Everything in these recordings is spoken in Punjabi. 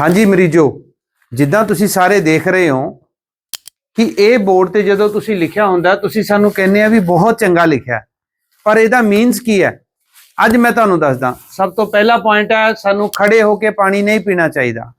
ਹਾਂਜੀ ਮਰੀਜੋ, ਜਿੱਦਾਂ ਤੁਸੀਂ ਸਾਰੇ ਦੇਖ ਰਹੇ ਹੋ ਕਿ ਇਹ ਬੋਰਡ ਤੇ ਜਦੋਂ ਤੁਸੀਂ ਲਿਖਿਆ ਹੁੰਦਾ, ਤੁਸੀਂ ਸਾਨੂੰ ਕਹਿੰਦੇ ਆ ਵੀ ਬਹੁਤ ਚੰਗਾ ਲਿਖਿਆ। ਪਰ ਇਹਦਾ ਮੀਨਸ ਕੀ ਹੈ? ਅੱਜ ਮੈਂ ਤੁਹਾਨੂੰ ਦੱਸਦਾ, ਸਭ ਤੋਂ ਪਹਿਲਾ ਪੁਆਇੰਟ ਹੈ, ਸਾਨੂੰ ਖੜੇ ਹੋ ਕੇ ਪਾਣੀ ਨਹੀਂ ਪੀਣਾ ਚਾਹੀਦਾ।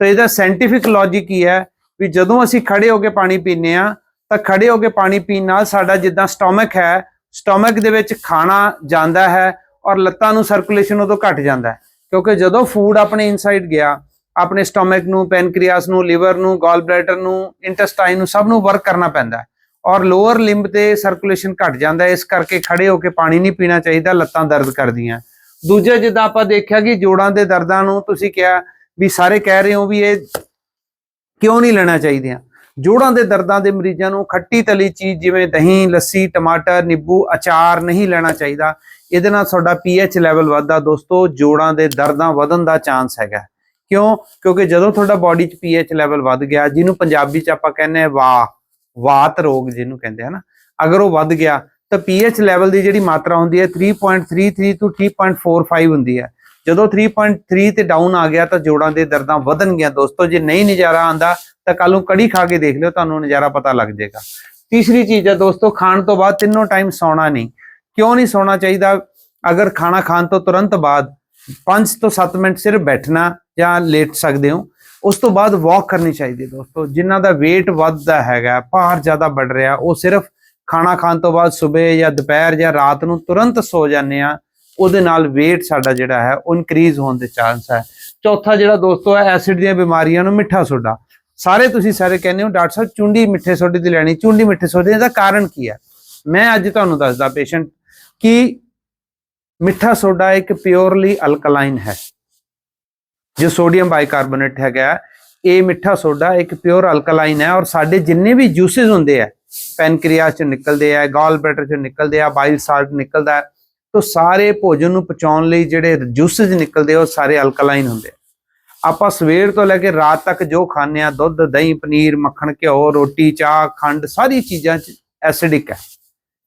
ਤਾਂ ਇਹਦਾ ਸਾਇੰਟੀਫਿਕ ਲੌਜੀਕ ਕੀ ਹੈ? ਵੀ ਜਦੋਂ ਅਸੀਂ ਖੜੇ ਹੋ ਕੇ ਪਾਣੀ ਪੀਂਦੇ ਆ ਤਾਂ ਖੜੇ ਹੋ ਕੇ ਪਾਣੀ ਪੀਣ ਨਾਲ ਸਾਡਾ ਜਿੱਦਾਂ ਸਟੋਮਕ ਹੈ ਸਟੋਮਕ ਦੇ ਵਿੱਚ ਖਾਣਾ ਜਾਂਦਾ ਹੈ ਔਰ ਲੱਤਾਂ ਨੂੰ ਸਰਕੂਲੇਸ਼ਨ ਉਦੋਂ ਘਟ ਜਾਂਦਾ ਹੈ। ਕਿਉਂਕਿ ਜਦੋਂ ਫੂਡ ਆਪਣੇ ਇਨਸਾਈਡ ਗਿਆ ਆਪਣੇ ਸਟੋਮਕ ਨੂੰ ਪੈਨਕ੍ਰੀਆਸ ਨੂੰ ਲਿਵਰ ਨੂੰ ਗਾਲ ਬਲੈਡਰ ਨੂੰ ਇੰਟੈਸਟਾਈਨ ਨੂੰ ਸਭ ਨੂੰ ਵਰਕ ਕਰਨਾ ਪੈਂਦਾ ਹੈ ਔਰ ਲੋਅਰ ਲਿੰਬ ਤੇ ਸਰਕੂਲੇਸ਼ਨ ਘਟ ਜਾਂਦਾ ਇਸ ਕਰਕੇ ਖੜੇ ਹੋ ਕੇ ਪਾਣੀ ਨਹੀਂ ਪੀਣਾ ਚਾਹੀਦਾ, ਲੱਤਾਂ ਦਰਦ ਕਰਦੀਆਂ ਦੂਜਾ ਜਿੱਦਾਂ ਆਪਾਂ ਦੇਖਿਆ ਕਿ ਜੋੜਾਂ ਦੇ ਦਰਦਾਂ ਨੂੰ ਤੁਸੀਂ ਕਿਹਾ ਵੀ ਸਾਰੇ ਕਹਿ ਰਹੇ ਹੋ ਵੀ ਇਹ ਕਿਉਂ ਨਹੀਂ ਲੈਣਾ ਚਾਹੀਦੀਆਂ? ਜੋੜਾਂ ਦੇ ਦਰਦਾਂ ਦੇ ਮਰੀਜ਼ਾਂ ਨੂੰ ਖੱਟੀ ਤਲੀ ਚੀਜ਼ ਜਿਵੇਂ ਦਹੀਂ, ਲੱਸੀ, ਟਮਾਟਰ, ਨਿੰਬੂ, ਅਚਾਰ ਨਹੀਂ ਲੈਣਾ ਚਾਹੀਦਾ। ਇਹਦੇ ਨਾਲ ਤੁਹਾਡਾ ਪੀਐਚ ਲੈਵਲ ਵੱਧਦਾ ਦੋਸਤੋ, ਜੋੜਾਂ ਦੇ ਦਰਦਾਂ ਵਧਣ ਦਾ ਚਾਂਸ ਹੈਗਾ ਕਿਉਂ? ਕਿਉਂਕਿ ਜਦੋਂ ਤੁਹਾਡਾ ਬਾਡੀ 'ਚ ਪੀਐਚ ਲੈਵਲ ਵੱਧ ਗਿਆ, ਜਿਹਨੂੰ ਪੰਜਾਬੀ 'ਚ ਆਪਾਂ ਕਹਿੰਦੇ ਆ ਵਾ ਵਾਤ ਰੋਗ ਜਿਹਨੂੰ ਕਹਿੰਦੇ ਆ ਅਗਰ ਉਹ ਵੱਧ ਗਿਆ, ਤਾਂ ਪੀਐਚ ਲੈਵਲ ਦੀ ਜਿਹੜੀ ਮਾਤਰਾ ਹੁੰਦੀ ਹੈ 3.33 ਤੋਂ 3.45 ਹੁੰਦੀ ਹੈ। ਜਦੋਂ 3.3 ਤੇ ਡਾਊਨ ਆ ਗਿਆ, ਤਾਂ ਜੋੜਾਂ ਦੇ ਦਰਦਾਂ ਵਧਣਗੀਆਂ। ਦੋਸਤੋ, ਜੇ ਨਹੀਂ ਨਜ਼ਾਰਾ ਆਂਦਾ ਤਾਂ ਕੱਲ ਨੂੰ ਕੜੀ ਖਾ ਕੇ ਦੇਖ ਲਿਓ, ਤੁਹਾਨੂੰ ਨਜ਼ਾਰਾ ਪਤਾ ਲੱਗ ਜਾਏਗਾ। ਤੀਸਰੀ ਚੀਜ਼ ਹੈ ਦੋਸਤੋ, ਖਾਣ ਤੋਂ ਬਾਅਦ ਤਿੰਨੋਂ ਟਾਈਮ ਸੌਣਾ ਨਹੀਂ। ਕਿਉਂ ਨਹੀਂ ਸੌਣਾ ਚਾਹੀਦਾ? ਅਗਰ ਖਾਣਾ ਖਾਣ ਤੋਂ ਤੁਰੰਤ ਬਾਅਦ 5 ਤੋਂ 7 ਮਿੰਟ ਸਿਰਫ ਬੈਠਣਾ ਜਾਂ ਲੇਟ ਸਕਦੇ ਹੋ। ਉਸ ਤੋਂ ਬਾਅਦ ਵਾਕ ਕਰਨੀ ਚਾਹੀਦੀ ਹੈ ਦੋਸਤੋ। ਜਿਨ੍ਹਾਂ ਦਾ weight ਵੱਧਦਾ ਹੈਗਾ, ਭਾਰ ਜ਼ਿਆਦਾ ਵੱਧ ਰਿਹਾ, ਉਹ ਸਿਰਫ ਖਾਣਾ ਖਾਣ ਤੋਂ ਬਾਅਦ ਸਵੇਰ ਜਾਂ ਦੁਪਹਿਰ ਜਾਂ ਰਾਤ ਨੂੰ ਤੁਰੰਤ ਸੋ ਜਾਂਦੇ ਆ ਉਹਦੇ ਨਾਲ weight ਸਾਡਾ ਜਿਹੜਾ ਹੈ, ਉਹ ਇਨਕਰੀਜ਼ ਹੋਣ ਦੇ ਚਾਂਸ ਹੈ। ਚੌਥਾ ਜਿਹੜਾ ਦੋਸਤੋ ਹੈ ਐਸਿਡ ਦੀਆਂ ਬਿਮਾਰੀਆਂ ਨੂੰ ਮਿੱਠਾ ਸੋਡਾ। ਸਾਰੇ ਤੁਸੀਂ ਸਾਰੇ ਕਹਿੰਦੇ ਹੋ, ਡਾਕਟਰ ਸਾਹਿਬ, ਚੁੰਡੀ ਮਿੱਠੇ ਸੋਡੇ ਦੀ ਲੈਣੀ। ਚੁੰਡੀ ਮਿੱਠੇ ਸੋਡੇ ਦਾ ਕਾਰਨ ਕੀ ਹੈ? ਮੈਂ ਅੱਜ ਤੁਹਾਨੂੰ ਦੱਸਦਾ ਪੇਸ਼ੈਂਟ ਕਿ ਮਿੱਠਾ ਸੋਡਾ ਇੱਕ ਪਿਓਰਲੀ ਅਲਕਲਾਈਨ ਹੈ। ਜੋ ਸੋਡੀਅਮ ਬਾਈਕਾਰਬੋਨੇਟ ਹੈਗਾ ਇਹ ਮਿੱਠਾ ਸੋਡਾ ਇੱਕ ਪਿਓਰ ਅਲਕਲਾਈਨ ਹੈ ਔਰ ਸਾਡੇ ਜਿੰਨੇ ਵੀ ਜੂਸਸ ਹੁੰਦੇ ਆ ਪੈਨਕ੍ਰੀਆਸ 'ਚੋਂ ਨਿਕਲਦੇ ਆ, ਗਾਲ ਬਲੈਡਰ 'ਚੋਂ ਨਿਕਲਦੇ ਆ ਬਾਈਲ ਸਾਲਟ ਨਿਕਲਦਾ ਤਾਂ ਸਾਰੇ ਭੋਜਨ ਨੂੰ ਪਚਾਉਣ ਲਈ ਜਿਹੜੇ ਜੂਸਸ ਨਿਕਲਦੇ ਆ, ਉਹ ਸਾਰੇ ਅਲਕਲਾਈਨ ਹੁੰਦੇ ਆਪਾਂ ਸਵੇਰ ਤੋਂ ਲੈ ਕੇ ਰਾਤ ਤੱਕ ਜੋ ਖਾਂਦੇ ਆ, ਦੁੱਧ, ਦਹੀਂ, ਪਨੀਰ, ਮੱਖਣ, ਘਿਓ, ਰੋਟੀ, ਚਾਹ, ਖੰਡ, ਸਾਰੀ ਚੀਜ਼ਾਂ ਚ ਐਸਿਡਿਕ ਹੈ।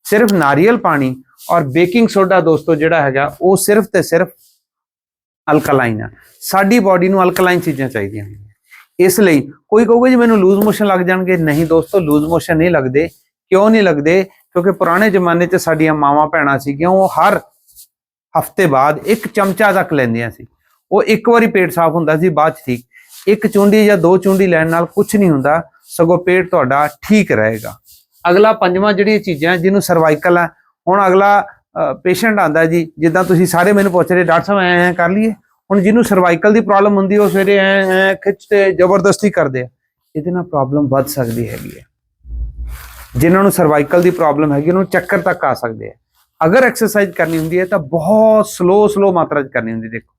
ਸਿਰਫ ਨਾਰੀਅਲ ਪਾਣੀ ਔਰ ਬੇਕਿੰਗ ਸੋਡਾ ਦੋਸਤੋ ਜਿਹੜਾ ਹੈਗਾ, ਉਹ ਸਿਰਫ ਤੇ ਸਿਰਫ ਅਲਕਲਾਈਨ ਆ। ਸਾਡੀ ਬਾਡੀ ਨੂੰ ਅਲਕਲਾਈਨ ਚੀਜ਼ਾਂ ਚਾਹੀਦੀਆਂ ਇਸ ਲਈ ਕੋਈ ਕਹੂਗਾ ਜੀ ਮੈਨੂੰ ਲੂਜ਼ ਮੋਸ਼ਨ ਲੱਗ ਜਾਣਗੇ। ਨਹੀਂ ਦੋਸਤੋ ਲੂਜ਼ ਮੋਸ਼ਨ ਨਹੀਂ ਲੱਗਦੇ। ਕਿਉਂ ਨਹੀਂ ਲੱਗਦੇ? ਕਿਉਂਕਿ ਪੁਰਾਣੇ ਜ਼ਮਾਨੇ 'ਚ ਸਾਡੀਆਂ ਮਾਵਾਂ ਭੈਣਾਂ ਸੀਗੀਆਂ, ਉਹ ਹਰ ਹਫ਼ਤੇ ਬਾਅਦ ਇੱਕ ਚਮਚਾ ਤੱਕ ਲੈਂਦੀਆਂ ਸੀ। ਉਹ ਇੱਕ ਵਾਰੀ ਪੇਟ ਸਾਫ਼ ਹੁੰਦਾ ਸੀ, ਬਾਅਦ 'ਚ ਠੀਕ। ਇੱਕ ਚੁੰਡੀ ਜਾਂ ਦੋ ਚੁੰਡੀ ਲੈਣ ਨਾਲ ਕੁਝ ਨਹੀਂ ਹੁੰਦਾ, ਸਗੋਂ ਪੇਟ ਤੁਹਾਡਾ ਠੀਕ ਰਹੇਗਾ। ਅਗਲਾ ਪੰਜਵਾਂ ਜਿਹੜੀ ਚੀਜ਼ਾਂ, ਜਿਹਨੂੰ ਸਰਵਾਈਕਲ ਆ ਹੁਣ ਅਗਲਾ ਪੇਸ਼ੈਂਟ ਆਂਦਾ ਜੀ, ਜਿੱਦਾਂ ਤੁਸੀਂ ਸਾਰੇ ਮੈਨੂੰ ਪੁੱਛ ਰਹੇ, ਡਾਕਟਰ ਸਾਹਿਬ ਐ ਐ ਕਰ ਲਈਏ। ਹੁਣ ਜਿਹਨੂੰ ਸਰਵਾਈਕਲ ਦੀ ਪ੍ਰੋਬਲਮ ਹੁੰਦੀ, ਉਹ ਸਵੇਰੇ ਐ ਐ ਖਿੱਚ ਤੇ ਜ਼ਬਰਦਸਤੀ ਕਰਦੇ ਆ। ਇਹਦੇ ਨਾਲ ਪ੍ਰੋਬਲਮ ਵੱਧ ਸਕਦੀ ਹੈਗੀ ਹੈ। ਜਿਨ੍ਹਾਂ ਨੂੰ ਸਰਵਾਈਕਲ ਦੀ ਪ੍ਰੋਬਲਮ ਹੈਗੀ, ਉਹਨੂੰ ਚੱਕਰ ਤੱਕ ਆ ਸਕਦੇ ਆ। ਅਗਰ ਐਕਸਰਸਾਈਜ਼ ਕਰਨੀ ਹੁੰਦੀ ਹੈ, ਤਾਂ ਬਹੁਤ ਸਲੋ ਸਲੋ ਮਾਤਰਾ 'ਚ ਕਰਨੀ ਹੁੰਦੀ ਦੇਖੋ।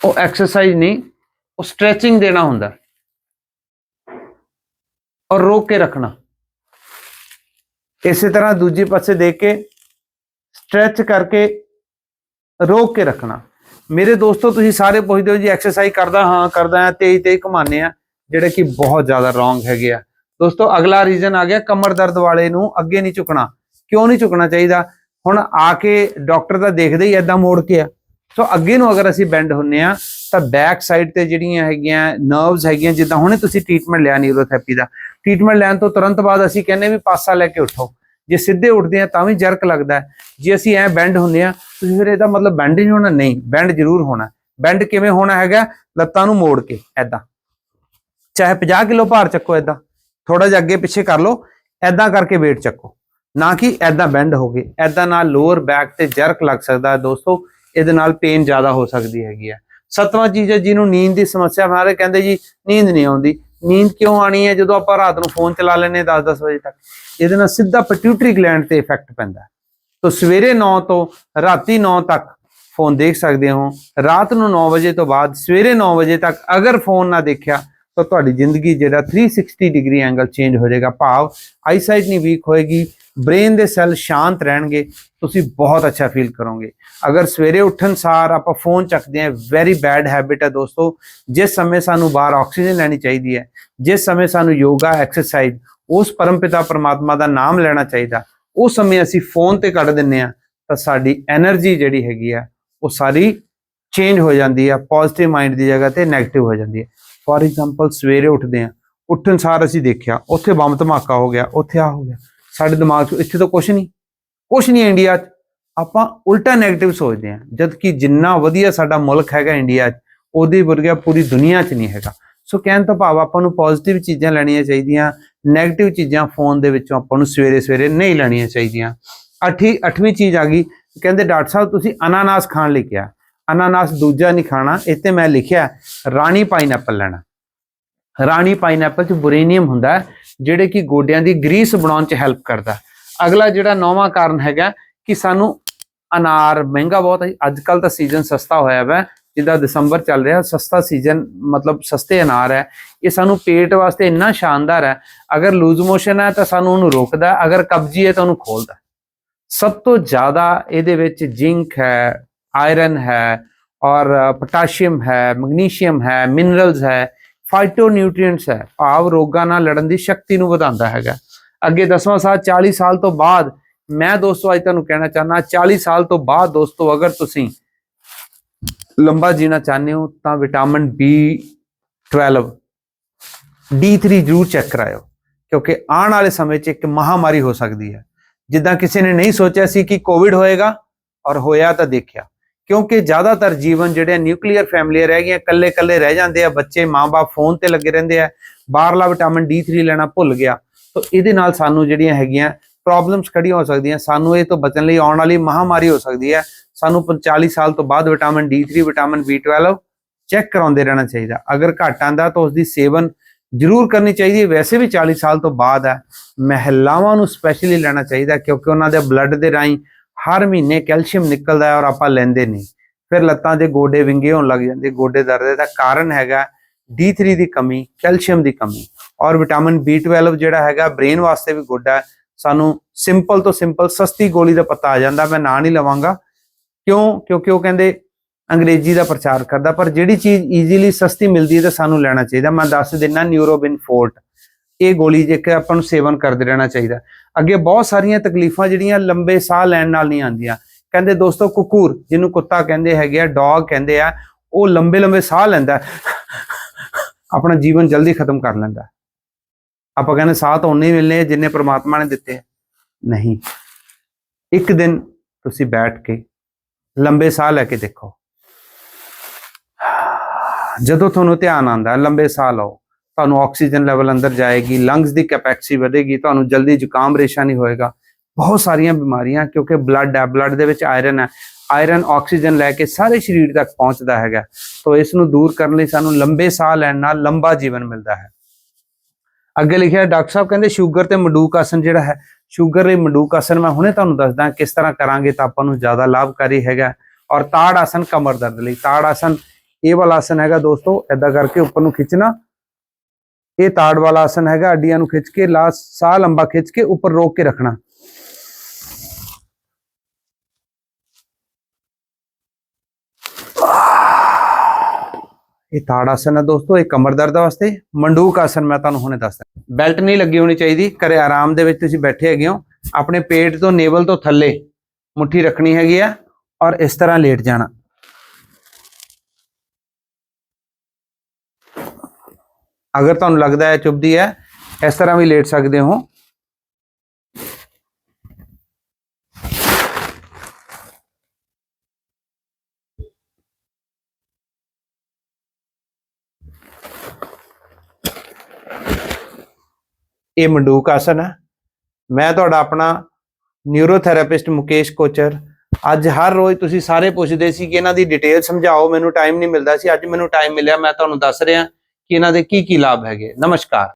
ਉਹ ਐਕਸਰਸਾਈਜ਼ ਨਹੀਂ, ਉਹ ਸਟ੍ਰੈਚਿੰਗ ਦੇਣਾ ਹੁੰਦਾ। ਔਰ ਰੋਕ ਕੇ ਰੱਖਣਾ। ਇਸੇ ਤਰ੍ਹਾਂ ਦੂਜੇ ਪਾਸੇ ਦੇਖ ਕੇ ਸਟ੍ਰੈਚ ਕਰਕੇ ਰੋਕ ਕੇ ਰੱਖਣਾ। ਮੇਰੇ ਦੋਸਤੋ, ਤੁਸੀਂ ਸਾਰੇ ਪੁੱਛਦੇ ਹੋ ਜੀ ਐਕਸਰਸਾਈਜ਼ ਕਰਦਾ ਹਾਂ ਕਰਦਾ ਹਾਂ, ਤੇਜ਼ ਤੇਜ਼ ਘੁਮਾਉਂਦੇ ਆ ਜਿਹੜੇ ਕਿ ਬਹੁਤ ਜ਼ਿਆਦਾ ਰੋਂਗ ਹੈਗੇ ਆ। ਦੋਸਤੋ, ਅਗਲਾ ਰੀਜ਼ਨ ਆ ਗਿਆ ਕਮਰ ਦਰਦ ਵਾਲੇ ਨੂੰ ਅੱਗੇ ਨਹੀਂ ਝੁਕਣਾ। ਕਿਉਂ ਨਹੀਂ ਝੁਕਣਾ ਚਾਹੀਦਾ? ਹੁਣ ਆ ਕੇ ਡਾਕਟਰ ਤਾਂ ਦੇਖਦੇ ਹੀ ਐਦਾਂ ਮੋੜ ਕੇ ਆ। ਸੋ ਅੱਗੇ ਨੂੰ ਅਗਰ ਅਸੀਂ ਬੈਂਡ ਹੁੰਨੇ ਆ ਤਾਂ ਬੈਕ ਸਾਈਡ ਤੇ ਜਿਹੜੀਆਂ ਹੈਗੀਆਂ ਨਰਵਸ ਹੈਗੀਆਂ, ਜਿੱਦਾਂ ਹੁਣੇ ਤੁਸੀਂ ਟ੍ਰੀਟਮੈਂਟ ਲਿਆ ਨਿਊਰੋਥੈਰੇਪੀ ਦਾ ਟ੍ਰੀਟਮੈਂਟ ਲੈਣ ਤੋਂ ਤੁਰੰਤ ਬਾਅਦ ਅਸੀਂ ਕਹਿੰਦੇ ਵੀ ਪਾਸਾ ਲੈ ਕੇ ਉੱਠੋ। ਜੇ ਸਿੱਧੇ ਉੱਠਦੇ ਆ ਤਾਂ ਵੀ ਜਰਕ ਲੱਗਦਾ ਜੇ ਅਸੀਂ ਐ ਬੈਂਡ ਹੁੰਦੇ ਆ ਤੁਸੀਂ ਫਿਰ ਇਹਦਾ ਮਤਲਬ ਬੈਂਡ ਨਹੀਂ ਹੋਣਾ? ਨਹੀਂ, ਬੈਂਡ ਜ਼ਰੂਰ ਹੋਣਾ ਬੈਂਡ ਕਿਵੇਂ ਹੋਣਾ ਹੈਗਾ? ਲੱਤਾਂ ਨੂੰ ਮੋੜ ਕੇ ਐਦਾਂ ਚਾਹੇ 50 ਕਿਲੋ ਭਾਰ ਚੱਕੋ ਐਦਾਂ ਥੋੜਾ ਜਿਹਾ ਅੱਗੇ ਪਿੱਛੇ ਕਰ ਲਓ ਐਦਾਂ ਕਰਕੇ weight ਚੱਕੋ। ਨਾ ਕਿ ਐਦਾਂ ਬੈਂਡ ਹੋ ਗਏ। ਐਦਾਂ ਨਾਲ ਲੋਅਰ ਬੈਕ ਤੇ ਜਰਕ ਲੱਗ ਸਕਦਾ ਹੈ ਦੋਸਤੋ। ਇਹਦੇ ਨਾਲ ਪੇਨ ਜ਼ਿਆਦਾ ਹੋ ਸਕਦੀ ਹੈਗੀ ਹੈ। ਸੱਤਵਾਂ ਚੀਜ਼ ਹੈ ਜਿਹਨੂੰ ਨੀਂਦ ਦੀ ਸਮੱਸਿਆ ਮਾਰੇ ਕਹਿੰਦੇ ਜੀ, ਨੀਂਦ ਨਹੀਂ ਆਉਂਦੀ। ਨੀਂਦ ਕਿਉਂ ਆਣੀ ਹੈ? ਜਦੋਂ ਆਪਾਂ ਰਾਤ ਨੂੰ ਫੋਨ ਚਲਾ ਲੈਨੇ 10-10 ਵਜੇ ਤੱਕ, ਇਹਦੇ ਨਾਲ ਸਿੱਧਾ ਪਿਟਿਊਟਰੀ ਗਲੈਂਡ ਤੇ ਇਫੈਕਟ ਪੈਂਦਾ ਹੈ। ਸਵੇਰੇ 9 ਤੋਂ ਰਾਤੀ 9 ਤੱਕ ਫੋਨ ਦੇਖ ਸਕਦੇ ਹੋ। ਰਾਤ ਨੂੰ 9 ਵਜੇ ਤੋਂ ਬਾਅਦ ਸਵੇਰੇ 9 ਵਜੇ ਤੱਕ ਅਗਰ ਫੋਨ ਨਾ ਦੇਖਿਆ, ਤਾਂ ਤੁਹਾਡੀ ਜ਼ਿੰਦਗੀ ਜਿਹੜਾ 360 ਡਿਗਰੀ ਐਂਗਲ ਚੇਂਜ ਹੋ ਜਾਏਗਾ। ਭਾਵ ਆਈਸਾਈਟ ਨਹੀਂ ਵੀਕ ਹੋਏਗੀ ਬ੍ਰੇਨ ਦੇ ਸੈੱਲ ਸ਼ਾਂਤ ਰਹਿਣਗੇ, ਤੁਸੀਂ ਬਹੁਤ ਅੱਛਾ ਫੀਲ ਕਰੋਗੇ। ਅਗਰ ਸਵੇਰੇ ਉੱਠਣ ਸਾਰ ਆਪਾਂ ਫੋਨ ਚੱਕਦੇ ਆ ਵੈਰੀ ਬੈਡ ਹੈਬਿਟ ਹੈ ਦੋਸਤੋ। ਜਿਸ ਸਮੇਂ ਸਾਨੂੰ ਬਾਹਰ ਆਕਸੀਜਨ ਲੈਣੀ ਚਾਹੀਦੀ ਹੈ, ਜਿਸ ਸਮੇਂ ਸਾਨੂੰ ਯੋਗਾ ਐਕਸਰਸਾਈਜ਼ ਉਸ ਪਰਮਪਿਤਾ ਪਰਮਾਤਮਾ ਦਾ ਨਾਮ ਲੈਣਾ ਚਾਹੀਦਾ, ਉਸ ਸਮੇਂ ਅਸੀਂ ਫੋਨ ਤੇ ਕੱਢ ਦਿੰਨੇ ਆ ਤਾਂ ਸਾਡੀ એનર્ਜੀ ਜਿਹੜੀ ਹੈਗੀ ਆ, ਉਹ ਸਾਰੀ ਚੇਂਜ ਹੋ ਜਾਂਦੀ ਆ ਪੋਜ਼ਿਟਿਵ ਮਾਈਂਡ ਦੀ ਜਗ੍ਹਾ ਤੇ ਨੈਗੇਟਿਵ ਹੋ ਜਾਂਦੀ ਹੈ। ਫੋਰ ਐਗਜ਼ਾਮਪਲ ਸਵੇਰੇ ਉੱਠਦੇ ਆ ਉੱਠਣ ਸਾਰ ਅਸੀਂ ਦੇਖਿਆ, ਉੱਥੇ ਬੰਬ ਧਮਾਕਾ ਹੋ ਗਿਆ, ਉੱਥੇ ਆ ਹੋ ਗਿਆ। ਸਾਡੇ ਦਿਮਾਗ 'ਚ ਇੱਥੇ ਤਾਂ ਕੁਝ ਨਹੀਂ ਕੁਝ ਨਹੀਂ ਇੰਡੀਆ 'ਚ। ਆਪਾਂ ਉਲਟਾ 네ਗੇਟਿਵ ਸੋਚਦੇ ਆ ਜਦ ਕਿ ਜਿੰਨਾ ਵਧੀਆ ਸਾਡਾ ਮੁਲਕ ਹੈਗਾ ਇੰਡੀਆ 'ਚ, ਉਹਦੇ ਵਰਗਾ ਪੂਰੀ ਦੁਨੀਆ 'ਚ ਨਹੀਂ ਹੈਗਾ। ਸੋ ਕਹਿਣ ਤੋਂ ਭਾਵ ਆਪਾਂ ਨੂੰ ਪੋਜ਼ਿਟਿਵ ਚੀਜ਼ਾਂ ਲੈਣੀਆਂ ਚਾਹੀਦੀਆਂ 네ਗੇਟਿਵ ਚੀਜ਼ਾਂ ਫੋਨ ਦੇ ਵਿੱਚੋਂ ਆਪਾਂ ਨੂੰ ਸਵੇਰੇ ਸਵੇਰੇ ਨਹੀਂ ਲੈਣੀਆਂ ਚਾਹੀਦੀਆਂ। ਅੱਠੀ, ਅੱਠਵੀਂ ਚੀਜ਼ ਆ ਗਈ, ਕਹਿੰਦੇ ਡਾਕਟਰ ਸਾਹਿਬ ਤੁਸੀਂ ਅਨਾਨਾਸ ਖਾਣ ਲਈ ਕਿਹਾ। ਅਨਾਨਾਸ ਦੂਜਾ ਨਹੀਂ ਖਾਣਾ ਇੱਥੇ ਮੈਂ ਲਿਖਿਆ ਰਾਣੀ ਪਾਈਨਐਪਲ ਲੈਣਾ। ਰਾਣੀ ਪਾਈਨਐਪਲ ਚ ਬੁਰੇਨੀਅਮ ਹੁੰਦਾ ਜਿਹੜੇ ਕਿ ਗੋਡਿਆਂ ਦੀ ਗਰੀਸ ਬਣਾਉਣ ਚ ਹੈਲਪ ਕਰਦਾ। ਅਗਲਾ ਜਿਹੜਾ ਨੌਵਾਂ ਕਾਰਨ ਹੈਗਾ ਕਿ ਸਾਨੂੰ ਅਨਾਰ ਮਹਿੰਗਾ ਬਹੁਤ ਹੈ ਅੱਜ ਕੱਲ ਤਾਂ ਸੀਜ਼ਨ ਸਸਤਾ ਹੋਇਆ ਹੈ ਜਿੱਦਾਂ ਦਸੰਬਰ ਚੱਲ ਰਿਹਾ, ਸਸਤਾ ਸੀਜ਼ਨ ਮਤਲਬ ਸਸਤੇ ਅਨਾਰ ਹੈ। ਇਹ ਸਾਨੂੰ ਪੇਟ ਵਾਸਤੇ ਇੰਨਾ ਸ਼ਾਨਦਾਰ ਹੈ। ਅਗਰ ਲੂਜ਼ ਮੋਸ਼ਨ ਹੈ ਤਾਂ ਸਾਨੂੰ ਉਹਨੂੰ ਰੋਕਦਾ, ਅਗਰ ਕਬਜੀ ਹੈ ਤਾਂ ਉਹਨੂੰ ਖੋਲਦਾ। ਸਭ ਤੋਂ ਜ਼ਿਆਦਾ ਇਹਦੇ ਵਿੱਚ ਜ਼ਿੰਕ ਹੈ ਆਇਰਨ ਹੈ ਔਰ ਪੋਟਾਸ਼ੀਅਮ ਹੈ ਮੈਗਨੀਸ਼ੀਅਮ ਹੈ ਮਿਨਰਲਸ ਹੈ। ਫਾਈਟੋ ਨਿਊਟ੍ਰੀਐਂਟਸ ਹੈ। ਭਾਵ ਰੋਗਾਂ ਨਾਲ ਲੜਨ ਦੀ ਸ਼ਕਤੀ ਨੂੰ ਵਧਾਉਂਦਾ ਹੈਗਾ। ਅੱਗੇ ਦਸਵਾਂ ਸਾਲ 40 ਸਾਲ ਤੋਂ ਬਾਅਦ ਮੈਂ ਦੋਸਤੋ ਅੱਜ ਤੁਹਾਨੂੰ ਕਹਿਣਾ ਚਾਹਨਾ 40 ਸਾਲ ਤੋਂ ਬਾਅਦ ਦੋਸਤੋ ਅਗਰ ਤੁਸੀਂ ਲੰਬਾ ਜੀਣਾ ਚਾਹੁੰਦੇ ਹੋ, ਤਾਂ ਵਿਟਾਮਿਨ B12 D3 ਜ਼ਰੂਰ ਚੈੱਕ ਕਰਾਇਓ। ਕਿਉਂਕਿ ਆਉਣ ਵਾਲੇ ਸਮੇਂ 'ਚ ਇੱਕ ਮਹਾਮਾਰੀ ਹੋ ਸਕਦੀ ਹੈ। ਜਿੱਦਾਂ ਕਿਸੇ ਨੇ ਨਹੀਂ ਸੋਚਿਆ ਸੀ ਕਿ ਕੋਵਿਡ ਹੋਏਗਾ, ਔਰ ਹੋਇਆ ਤਾਂ ਦੇਖਿਆ। ਕਿਉਂਕਿ ਜ਼ਿਆਦਾਤਰ ਜੀਵਨ ਜਿਹੜੇ ਨਿਊਕਲੀਅਰ ਫੈਮਿਲੀ ਰਹਿ ਗਈਆਂ, ਇਕੱਲੇ ਇਕੱਲੇ ਰਹਿ ਜਾਂਦੇ ਆ, ਬੱਚੇ ਮਾਪੇ ਫੋਨ ਤੇ ਲੱਗੇ ਰਹਿੰਦੇ ਆ, ਬਾਹਰਲਾ ਵਿਟਾਮਿਨ D3 ਲੈਣਾ ਭੁੱਲ ਗਿਆ। ਤਾਂ ਇਹਦੇ ਨਾਲ ਸਾਨੂੰ ਜਿਹੜੀਆਂ ਹੈਗੀਆਂ ਪ੍ਰੋਬਲਮਸ ਖੜੀਆਂ ਹੋ ਸਕਦੀਆਂ, ਸਾਨੂੰ ਇਹ ਤੋਂ ਬਚਣ ਲਈ ਆਉਣ ਵਾਲੀ ਮਹਾਮਾਰੀ ਹੋ ਸਕਦੀ ਹੈ। ਸਾਨੂੰ 45 ਸਾਲ ਤੋਂ ਬਾਅਦ vitamin D3 vitamin B12 check ਕਰਾਉਂਦੇ ਰਹਿਣਾ ਚਾਹੀਦਾ। ਅਗਰ ਘੱਟ ਆਂਦਾ ਤਾਂ ਉਸ ਦੀ ਸੇਵਨ ਜ਼ਰੂਰ ਕਰਨੀ ਚਾਹੀਦੀ ਹੈ। ਵੈਸੇ ਵੀ 40 ਸਾਲ ਤੋਂ ਬਾਅਦ ਹੈ। ਮਹਿਲਾਵਾਂ ਨੂੰ ਸਪੈਸ਼ਲੀ ਲੈਣਾ ਚਾਹੀਦਾ ਕਿਉਂਕਿ ਉਹਨਾਂ ਦੇ ਬਲੱਡ ਦੇ ਰਾਹੀਂ ਹਰ ਮਹੀਨੇ ਕੈਲਸ਼ੀਅਮ ਨਿਕਲਦਾ ਹੈ ਔਰ ਆਪਾਂ ਲੈਂਦੇ ਨਹੀਂ। ਫਿਰ ਲੱਤਾਂ ਦੇ ਗੋਡੇ ਵਿੰਗੇ ਹੋਣ ਲੱਗ ਜਾਂਦੇ, ਗੋਡੇ ਦਰਦ ਦਾ ਕਾਰਨ ਹੈਗਾ D3 ਦੀ ਕਮੀ, ਕੈਲਸ਼ੀਅਮ ਦੀ ਕਮੀ ਔਰ ਵਿਟਾਮਿਨ B12 ਜਿਹੜਾ ਹੈਗਾ ਬ੍ਰੇਨ ਵਾਸਤੇ ਵੀ ਗੁੱਡ ਹੈ। ਸਾਨੂੰ ਸਿੰਪਲ ਤੋਂ ਸਿੰਪਲ ਸਸਤੀ ਗੋਲੀ ਦਾ ਪਤਾ ਆ ਜਾਂਦਾ, ਮੈਂ ਨਾਂ ਨਹੀਂ ਲਵਾਂਗਾ। ਕਿਉਂ? ਕਿਉਂਕਿ ਉਹ ਕਹਿੰਦੇ ਅੰਗਰੇਜ਼ੀ ਦਾ ਪ੍ਰਚਾਰ ਕਰਦਾ, ਪਰ ਜਿਹੜੀ ਚੀਜ਼ ਈਜ਼ੀਲੀ ਸਸਤੀ ਮਿਲਦੀ ਹੈ ਤਾਂ ਸਾਨੂੰ ਲੈਣਾ ਚਾਹੀਦਾ। ਮੈਂ ਦੱਸ ਦਿੰਨਾ ਨਿਊਰੋਬਿਨ ਫੋਰਟ ਇਹ ਗੋਲੀ ਜੇਕਰ ਆਪਾਂ ਨੂੰ ਸੇਵਨ ਕਰਦੇ ਰਹਿਣਾ ਚਾਹੀਦਾ। ਅੱਗੇ ਬਹੁਤ ਸਾਰੀਆਂ ਤਕਲੀਫਾਂ ਜਿਹੜੀਆਂ ਲੰਬੇ ਸਾਹ ਲੈਣ ਨਾਲ ਨਹੀਂ ਆਉਂਦੀਆਂ। ਕਹਿੰਦੇ ਦੋਸਤੋ ਕੁਕੂਰ, ਜਿਹਨੂੰ ਕੁੱਤਾ ਕਹਿੰਦੇ ਹੈਗੇ ਆ, ਡੌਗ ਕਹਿੰਦੇ ਆ, ਉਹ ਲੰਬੇ ਲੰਬੇ ਸਾਹ ਲੈਂਦਾ ਆਪਣਾ ਜੀਵਨ ਜਲਦੀ ਖਤਮ ਕਰ ਲੈਂਦਾ ਆਪਾਂ ਕਹਿੰਦੇ ਸਾਹ ਤਾਂ ਉਨੇ ਹੀ ਮਿਲਨੇ ਜਿੰਨੇ ਪ੍ਰਮਾਤਮਾ ਨੇ ਦਿੱਤੇ ਨਹੀਂ। ਇੱਕ ਦਿਨ ਤੁਸੀਂ ਬੈਠ ਕੇ ਲੰਬੇ ਸਾਹ ਲੈ ਕੇ ਦੇਖੋ। ਜਦੋਂ ਤੁਹਾਨੂੰ ਧਿਆਨ ਆਉਂਦਾ ਲੰਬੇ ਸਾਹ ਲਓ। ਤੁਹਾਨੂੰ ਆਕਸੀਜਨ ਲੈਵਲ ਅੰਦਰ ਜਾਏਗੀ ਲੰਗਸ ਦੀ ਕੈਪੈਸਿਟੀ ਵਧੇਗੀ, ਤੁਹਾਨੂੰ ਜਲਦੀ ਜ਼ੁਕਾਮ ਰੇਸ਼ਾ ਨਹੀਂ ਹੋਏਗਾ। ਬਹੁਤ ਸਾਰੀਆਂ ਬਿਮਾਰੀਆਂ, ਕਿਉਂਕਿ ਬਲੱਡ ਹੈ ਬਲੱਡ ਦੇ ਵਿੱਚ ਆਇਰਨ ਹੈ। ਆਇਰਨ ਆਕਸੀਜਨ ਲੈ ਕੇ ਸਾਰੇ ਸਰੀਰ ਤੱਕ ਪਹੁੰਚਦਾ ਹੈਗਾ। ਤੋਂ ਇਸ ਨੂੰ ਦੂਰ ਕਰਨ ਲਈ ਸਾਨੂੰ ਲੰਬੇ ਸਾਹ ਲੈਣ ਨਾਲ ਲੰਬਾ ਜੀਵਨ ਮਿਲਦਾ ਹੈ। ਅੱਗੇ ਲਿਖਿਆ, ਡਾਕਟਰ ਸਾਹਿਬ ਕਹਿੰਦੇ, ਸ਼ੂਗਰ ਤੇ ਮੰਡੂਕ ਆਸਨ ਜਿਹੜਾ ਹੈ, ਸ਼ੂਗਰ ਲਈ ਮੰਡੂਕ ਆਸਨ ਮੈਂ ਹੁਣੇ ਤੁਹਾਨੂੰ ਦੱਸਦਾ ਕਿਸ ਤਰ੍ਹਾਂ ਕਰਾਂਗੇ ਤਾਂ ਆਪਾਂ ਨੂੰ ਜ਼ਿਆਦਾ ਲਾਭਕਾਰੀ ਹੈਗਾ। ਔਰ ਤਾੜ ਆਸਨ ਕਮਰ ਦਰਦ ਲਈ। ਤਾੜ ਆਸਨ ਇਹ ਵਾਲਾ ਆਸਨ ਹੈਗਾ ਦੋਸਤੋ ਐਦਾਂ ਕਰਕੇ ਉੱਪਰ ਨੂੰ ਖਿੱਚਣਾ। ਇਹ ਤਾੜ ਵਾਲਾ ਆਸਨ ਹੈਗਾ, ਅੱਡੀਆਂ ਨੂੰ ਖਿੱਚ ਕੇ ਲਾਸ ਸਾਹ ਲੰਬਾ ਖਿੱਚ ਕੇ ਉੱਪਰ ਰੋਕ ਕੇ ਰੱਖਣਾ। ਇਹ ਤਾੜ ਆਸਨ ਹੈ ਦੋਸਤੋ, ਇਹ ਕਮਰ ਦਰਦ ਵਾਸਤੇ। ਮੰਡੂਕ ਆਸਨ ਮੈਂ ਤੁਹਾਨੂੰ ਹੁਣੇ ਦੱਸਦਾ। ਬੈਲਟ ਨਹੀਂ ਲੱਗੀ ਹੋਣੀ ਚਾਹੀਦੀ, ਘਰੇ ਆਰਾਮ ਦੇ ਵਿੱਚ ਤੁਸੀਂ ਬੈਠੇ ਹੈਗੇ ਹੋ। ਆਪਣੇ ਪੇਟ ਤੋਂ ਨੇਵਲ ਤੋਂ ਥੱਲੇ ਮੁੱਠੀ ਰੱਖਣੀ ਹੈਗੀ ਆ ਔਰ ਇਸ ਤਰ੍ਹਾਂ ਲੇਟ ਜਾਣਾ। ਅਗਰ ਤੁਹਾਨੂੰ ਲੱਗਦਾ ਹੈ ਚੁੱਭਦੀ ਹੈ, ਇਸ ਤਰ੍ਹਾਂ ਵੀ ਲੇਟ ਸਕਦੇ ਹੋ। ਇਹ ਮੰਡੂਕ ਆਸਨ ਹੈ। ਮੈਂ ਤੁਹਾਡਾ ਆਪਣਾ ਨਿਊਰੋਥੈਰੇਪਿਸਟ ਮੁਕੇਸ਼ ਕੋਚਰ। ਅੱਜ ਹਰ ਰੋਜ਼ ਤੁਸੀਂ ਸਾਰੇ ਪੁੱਛਦੇ ਸੀ ਕਿ ਇਹਨਾਂ ਦੀ ਡਿਟੇਲ ਸਮਝਾਓ, ਮੈਨੂੰ ਟਾਈਮ ਨਹੀਂ ਮਿਲਦਾ ਸੀ। ਅੱਜ ਮੈਨੂੰ ਟਾਈਮ ਮਿਲਿਆ, ਮੈਂ ਤੁਹਾਨੂੰ ਦੱਸ ਰਿਹਾ। ਕਿ ਇਹਨਾਂ ਦੇ ਕੀ ਕੀ ਲਾਭ ਹੈਗੇ? ਨਮਸਕਾਰ।